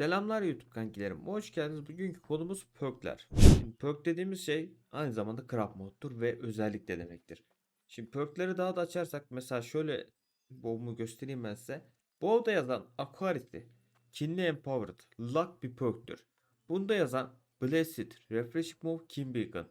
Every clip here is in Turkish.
Selamlar YouTube kankilerim. Hoş geldiniz. Bugünkü konumuz perkler. Şimdi perk dediğimiz şey aynı zamanda craft moddur ve özellik de demektir. Şimdi perkleri daha da açarsak mesela şöyle bow'umu göstereyim ben size. Bow'da yazan Aquaris'i, Kinli Empowered, Luck bir perktür. Bunda yazan Blessed, Refreshing Move, Kin Beacon.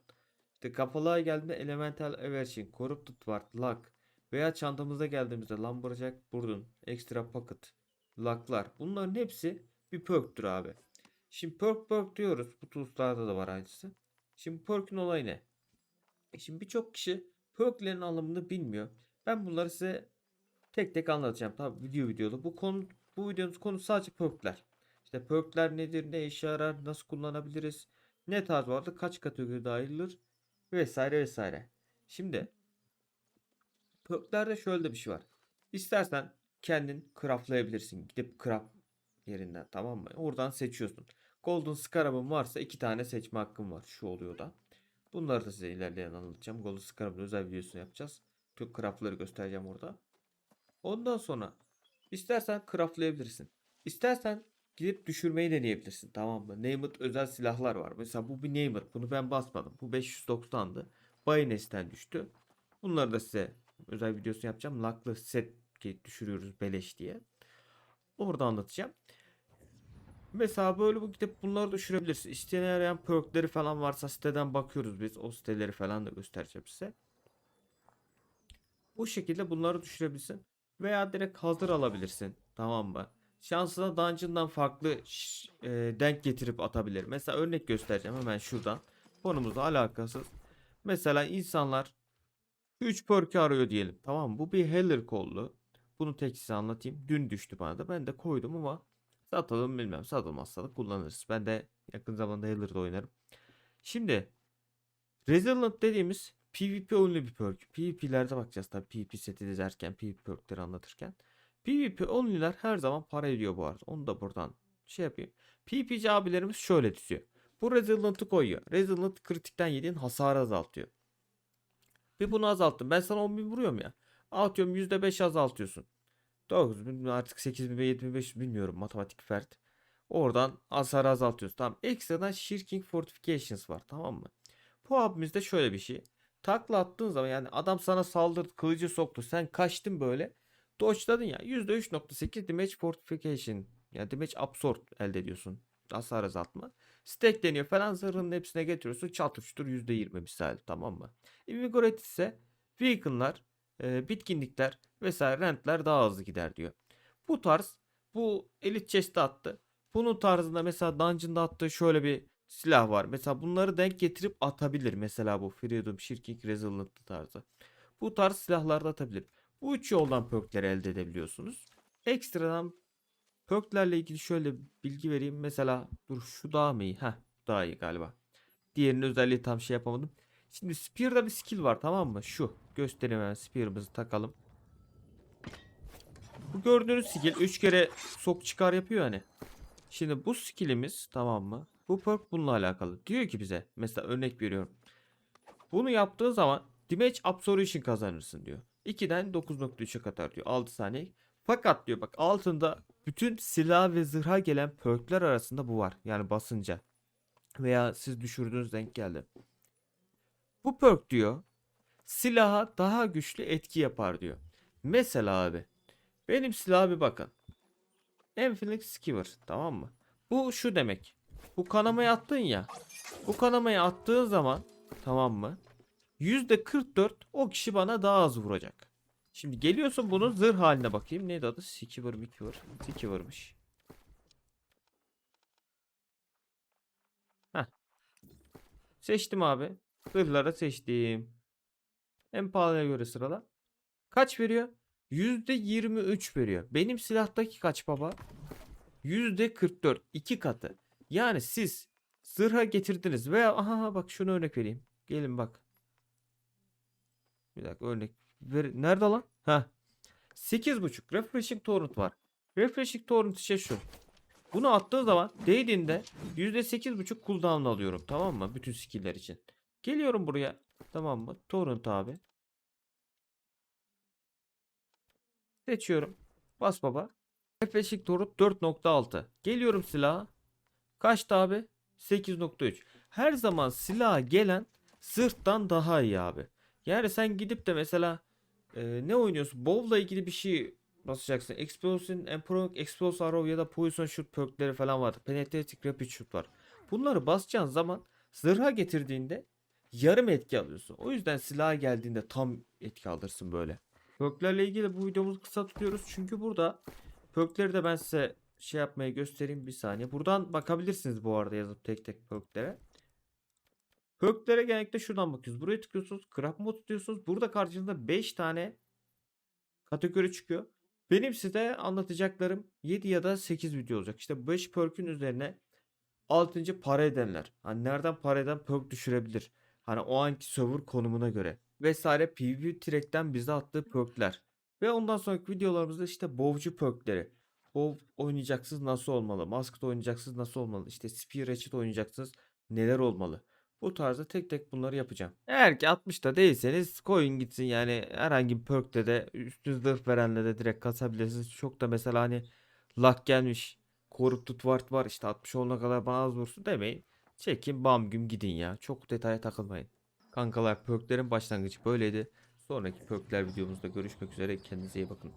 İşte kafalığa geldiğinde Elemental Aversion, Corrupted Ward, Luck veya çantamıza geldiğimizde Lumberjack, Burden, Extra Pocket, Luck'lar. Bunların hepsi bir perk'tür abi. Şimdi perk perk diyoruz. Bu tools'larda da var aynısı. Şimdi perk'ün olayı ne? E Şimdi birçok kişi perk'lerin anlamını bilmiyor. Ben bunları size tek tek anlatacağım. Tabi video videoda. Bu konu bu videonun konusu sadece perk'ler. İşte perk'ler nedir, ne işe yarar, nasıl kullanabiliriz, ne tarz vardır, kaç kategoride ayrılır vesaire vesaire. Şimdi perk'lerde şöyle de bir şey var. İstersen kendin craftlayabilirsin. Gidip craft yerinden tamam mı? Oradan seçiyorsun. Golden Scarab'ın varsa iki tane seçme hakkın var. Şu oluyor da. Bunları da size ilerleyen anlatacağım. Golden Scarab'ın özel videosunu yapacağız. Tüm craftları göstereceğim orada. Ondan sonra istersen craftlayabilirsin. İstersen gidip düşürmeyi deneyebilirsin. Tamam mı? Named özel silahlar var. Mesela bu bir Named. Bunu ben basmadım. Bu 590'dı. Bayones'ten düştü. Bunları da size özel videosunu yapacağım. Luck'lı set düşürüyoruz beleş diye. Orada anlatacağım. Mesela böyle bu gidip bunları düşürebilirsin. İsteyen arayan perkleri falan varsa siteden bakıyoruz biz. O siteleri falan da göstereceğim size. Bu şekilde bunları düşürebilirsin. Veya direkt hazır alabilirsin. Tamam mı? Şansına dungeon'dan farklı e, denk getirip atabilir. Mesela örnek göstereceğim hemen şuradan. Konumuzla alakasız. Mesela insanlar 3 perk'ü arıyor diyelim. Tamam mı? Bu bir Heller kollu. Bunu tek size anlatayım. Dün düştü bana da. Ben de koydum ama satalım bilmem. Satılmazsa da kullanırız. Ben de yakın zamanda Heller'da oynarım. Şimdi Resilient dediğimiz PvP only bir perk. PvP'lerde bakacağız tabii PvP seti dizerken, PvP perkleri anlatırken. PvP only'ler her zaman para ediyor bu arada. Onu da buradan şey yapayım. PvP'ci abilerimiz şöyle diziyor. Bu Resilient'ı koyuyor. Resilient kritikten yediğin hasarı azaltıyor. Bir bunu azalttım. Ben sana 10.000 vuruyorum ya. Atıyorum %5 azaltıyorsun. 9000 artık 8000 ve 7500 bilmiyorum matematik fert. Oradan hasar azaltıyorsun. Tamam. Ekstradan Shirking Fortifications var. Tamam mı? Bu abimizde şöyle bir şey. Takla attığın zaman yani adam sana saldırdı kılıcı soktu. Sen kaçtın böyle. Dodge'ladın ya. %3.8 damage fortification. Yani damage absorb elde ediyorsun. Hasar azaltma. Stack deniyor falan zırhının hepsine getiriyorsun. Çatıştır %20 misal tamam mı? Invigorate ise Beacon'lar, e, bitkinlikler vesaire rentler daha hızlı gider diyor. Bu tarz bu Elite Chest'e attı. Bunun tarzında mesela Dungeon'da attığı şöyle bir silah var. Mesela bunları denk getirip atabilir. Mesela bu Freedom, Shirking, Resilient tarzı. Bu tarz silahlarda atabilir. Bu üç yoldan perkleri elde edebiliyorsunuz. Ekstradan perklerle ilgili şöyle bilgi vereyim. Mesela dur şu daha mı iyi? Heh daha iyi galiba. Diğerinin özelliği tam şey yapamadım. Şimdi Spear'da bir skill var tamam mı? Şu. Göstereyim hemen Spear'ımızı takalım. Bu gördüğünüz skill 3 kere sok çıkar yapıyor hani. Şimdi bu skillimiz tamam mı? Bu perk bununla alakalı. Diyor ki bize mesela örnek veriyorum. Bunu yaptığı zaman damage absorption kazanırsın diyor. 2'den 9.3'e kadar diyor. 6 saniye. Fakat diyor bak altında bütün silah ve zırha gelen perkler arasında bu var. Yani basınca. Veya siz düşürdüğünüz denk geldi. Bu perk diyor silaha daha güçlü etki yapar diyor. Mesela abi benim silaha bir bakın. Infinite Skewer tamam mı? Bu şu demek. Bu kanamayı attın ya. Bu kanamayı attığın zaman tamam mı? %44 o kişi bana daha az vuracak. Şimdi geliyorsun bunun zırh haline bakayım. Neydi adı? Skewer, Mikiver. Skewer'mış. Heh. Seçtim abi. Zırhlara seçtim. En pahalıya göre sırala. Kaç veriyor? %23 veriyor. Benim silahtaki kaç baba? %44. iki katı. Yani siz zırha getirdiniz veya aha bak şunu örnek vereyim. Gelin bak. Bir dakika örnek. Ver, nerede lan? Ha. 8.5 refreshing torrent var. Refreshing torrent işte şu. Bunu attığı zaman değdiğinde %8.5 cooldown alıyorum tamam mı? Bütün skill'ler için. Geliyorum buraya. Tamam mı? Torrent abi. Seçiyorum. Bas baba. F5'lik torut 4.6. Geliyorum silaha. Kaçtı abi? 8.3. Her zaman silaha gelen sırttan daha iyi abi. Yani sen gidip de mesela e, ne oynuyorsun? Bowl'la ilgili bir şey basacaksın. Explosion, Emperor, Explosive Arrow ya da Poison Shoot perkleri falan vardı. Penetrating Rapid Shoot var. Bunları basacağın zaman zırha getirdiğinde yarım etki alıyorsun. O yüzden silaha geldiğinde tam etki alırsın böyle. Perklerle ilgili bu videomuzu kısa tutuyoruz. Çünkü burada perkleri de ben size şey yapmaya göstereyim bir saniye. Buradan bakabilirsiniz bu arada yazıp tek tek perklere. Perklere genellikle şuradan bakıyoruz. Buraya tıklıyorsunuz. Craft mode diyorsunuz. Burada karşınızda 5 tane kategori çıkıyor. Benim size anlatacaklarım 7 ya da 8 video olacak. İşte 5 perk'ün üzerine 6. para edenler. Hani nereden para eden perk düşürebilir? Hani o anki server konumuna göre. Vesaire PvP track'ten bize attığı perk'ler. Ve ondan sonraki videolarımızda işte bovcu perk'leri. Bov oynayacaksınız nasıl olmalı? Masked oynayacaksınız nasıl olmalı? İşte Spear Ratchet oynayacaksınız neler olmalı? Bu tarzda tek tek bunları yapacağım. Eğer ki 60'ta değilseniz koyun gitsin yani herhangi bir perk'te de üstünüz zırh verenle de direkt kasabilirsiniz. Çok da mesela hani luck gelmiş. Corrupted Ward var işte 60 olana kadar bana az vursun demeyin. Çekin bam güm gidin ya. Çok detaya takılmayın. Kankalar perklerin başlangıcı böyleydi. Sonraki perkler videomuzda görüşmek üzere. Kendinize iyi bakın.